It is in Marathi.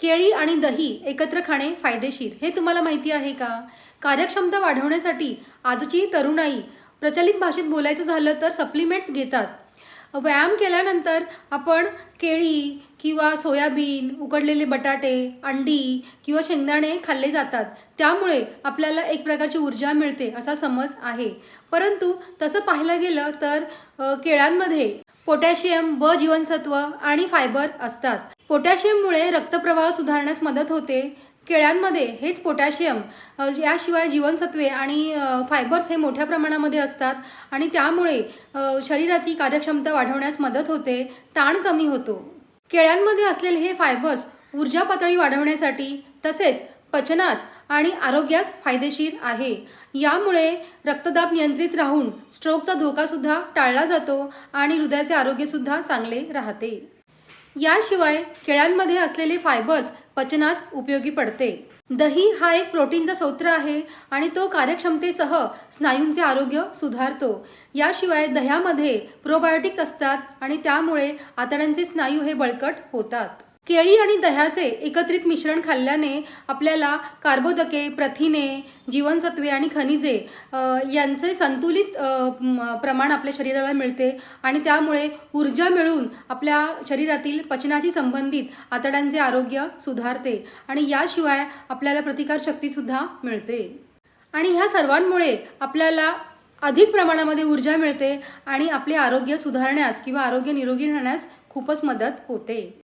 केळी आणि दही एकत्र खाणे फायदेशीर. हे तुम्हाला माहिती आहे का? कार्यक्षमता वाढवण्यासाठी आजची तरुणाई प्रचलित भाषेत बोलायचं झालं तर सप्लिमेंट्स घेतात. व्यायाम केल्यानंतर आपण केळी किंवा सोयाबीन उकडलेले बटाटे अंडी किंवा शेंगदाणे खाल्ले जातात. त्यामुळे आपल्याला एक प्रकारची ऊर्जा मिळते असा समज आहे. परंतु तसं पाहायला गेलं तर केळ्यांमध्ये पोटॅशियम ब जीवनसत्व आणि फायबर असतात. पोटॅशियममुळे रक्तप्रवाह सुधारण्यास मदत होते. केळ्यांमध्ये हेच पोटॅशियम याशिवाय जीवनसत्वे आणि फायबर्स हे मोठ्या प्रमाणामध्ये असतात आणि त्यामुळे शरीराची कार्यक्षमता वाढवण्यास मदत होते ताण कमी होतो. केळ्यांमध्ये असलेले हे फायबर्स ऊर्जा पातळी वाढवण्यासाठी तसेच पचनास आणि आरोग्यास फायदेशीर आहे. यामुळे रक्तदाब नियंत्रित राहून स्ट्रोकचा धोकासुद्धा टाळला जातो आणि हृदयाचे आरोग्यसुद्धा चांगले राहते. याशिवाय केळ्यांमध्ये असलेले फायबर्स पचनास उपयोगी पडते. दही हा एक प्रोटीनचा स्रोत आहे आणि तो कार्यक्षमतेसह स्नायूंचे आरोग्य सुधारतो. याशिवाय दह्यामध्ये प्रोबायोटिक्स असतात आणि त्यामुळे आतड्यांचे स्नायू हे बळकट होतात. केळी आणि दह्याचे एकत्रित मिश्रण खाल्ल्याने आपल्याला कार्बोदके प्रथिने जीवनसत्वे आणि खनिजे यांचे संतुलित प्रमाण आपल्या शरीराला मिळते आणि त्यामुळे ऊर्जा मिळून आपल्या शरीरातील पचनाशी संबंधित आतड्यांचे आरोग्य सुधारते आणि याशिवाय आपल्याला प्रतिकारशक्तीसुद्धा मिळते. आणि ह्या सर्वांमुळे आपल्याला अधिक प्रमाणामध्ये ऊर्जा मिळते आणि आपले आरोग्य सुधारण्यास किंवा आरोग्य निरोगी राहण्यास खूपच मदत होते.